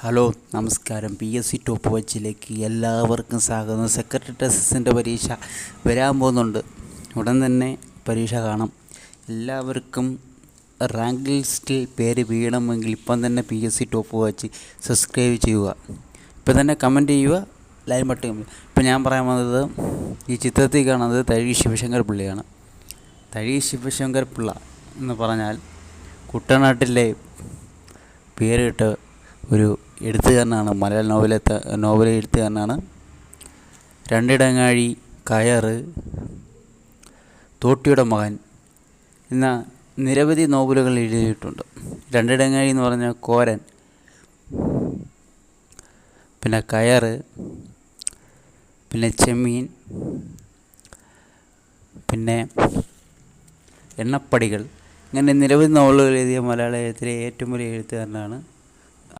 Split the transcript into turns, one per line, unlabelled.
Hello നമസ്കാരം. P S C top വച്ചിലേക്ക് എല്ലാവർക്കും സ്വാഗതം. സെക്രട്ടറി അസിസ്റ്റന്റ് പരീക്ഷ വരാൻ പോകുന്നുണ്ട്. ഉടൻ തന്നെ പരീക്ഷ കാണാം. എല്ലാവർക്കും റാങ്ക് ലിസ്റ്റിൽ പേര് വീണമെങ്കിൽ ഇപ്പം തന്നെ P S C top watch subscribe ചെയ്യുക. ഇപ്പം തന്നെ കമന്റ് ചെയ്യുക. ലൈൻ ബട്ടൺ ഇപ്പം ഞാൻ പറയാൻ വന്നത് ഈ ചിത്രത്തിൽ കാണുന്നത് തഴി ശിവശങ്കർ പിള്ളയാണ്. തഴി ശിവശങ്കർ പിള്ള എന്ന് പറഞ്ഞാൽ കുട്ടനാട്ടിലെ പേരിട്ട് ഒരു എഴുത്തുകാരനാണ് മലയാള നോവലത്തെ നോവൽ എഴുത്തുകാരനാണ് രണ്ടിടങ്ങാഴി കയറ് തോട്ടിയുടെ മകൻ എന്ന നിരവധി നോവലുകൾ എഴുതിയിട്ടുണ്ട്. രണ്ടിടങ്ങാഴി എന്ന് പറഞ്ഞാൽ കോരൻ പിന്നെ കയറ് പിന്നെ ചെമ്മീൻ പിന്നെ എണ്ണപ്പടികൾ. ഇങ്ങനെ നിരവധി നോവലുകൾ എഴുതിയ മലയാളത്തിലെ ഏറ്റവും വലിയ എഴുത്തുകാരനാണ്